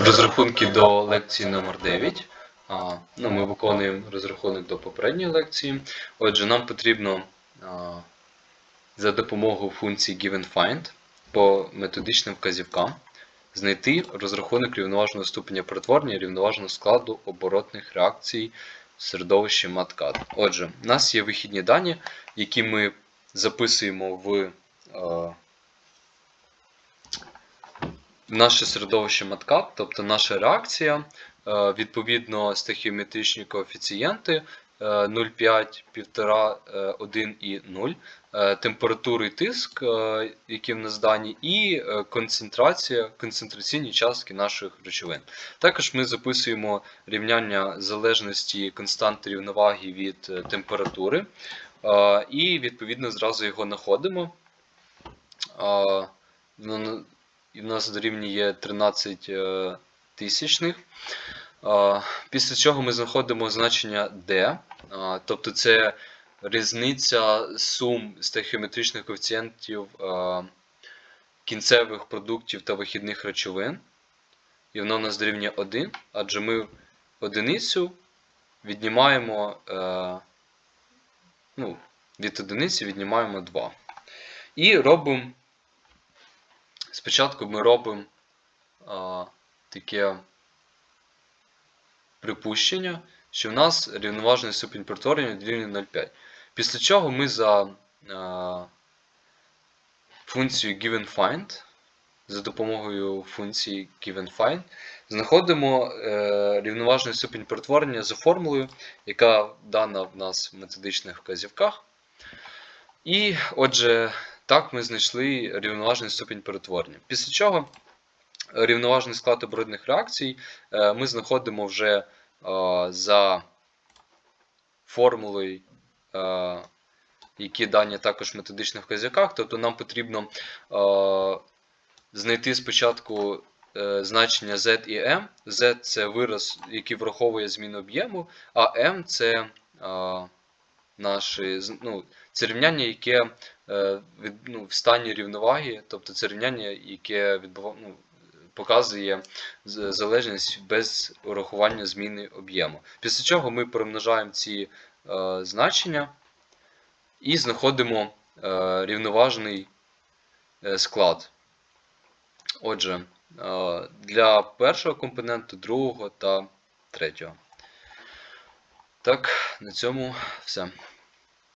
Розрахунки до лекції номер 9. Ну, ми виконуємо розрахунок до попередньої лекції. Отже, нам потрібно за допомогою функції GivenFind по методичним вказівкам знайти розрахунок рівноважного ступеня перетворення рівноважного складу оборотних реакцій в середовищі MATCAD. Отже, у нас є вихідні дані, які ми записуємо в а, наше середовище MATCAD, тобто наша реакція, е, відповідно стахіометричні коефіцієнти е, 0,5, 1,5, е, 1 і 0, е, температура і тиск, е, які в нас дані, і концентрація, концентраційні частки наших речовин. Також ми записуємо рівняння залежності константи рівноваги від температури, і відповідно зразу його знаходимо. І в нас дорівнює 13 е, тисячних. Після чого ми знаходимо значення D, тобто це різниця сум стахіометричних коефіцієнтів е, кінцевих продуктів та вихідних речовин. І воно у нас дорівнює 1, адже ми одиницю віднімаємо е, ну, від одиниці віднімаємо 2. І робимо Спочатку ми робимо таке припущення, що в нас рівноважний ступінь перетворення дорівнює 0,5. Після чого ми за функцією GivenFind, за допомогою функції GivenFind, знаходимо е, рівноважний ступінь перетворення за формулою, яка дана в нас в методичних вказівках. І отже, так ми знайшли рівноважний ступінь перетворення. Після чого рівноважний склад оборотних реакцій е, ми знаходимо вже е, за формулою, е, які дані також в методичних вказівках. Тобто нам потрібно знайти спочатку значення Z і M. Z це вираз, який враховує зміну об'єму, а M це наші, ну, це рівняння, яке е, від, ну, в стані рівноваги, тобто це рівняння, яке відбув, ну, показує залежність без урахування зміни об'єму. Після чого ми перемножаємо ці е, значення і знаходимо е, рівноважний е, склад. Отже, е, для першого компоненту, другого та третього. Так, на цьому все.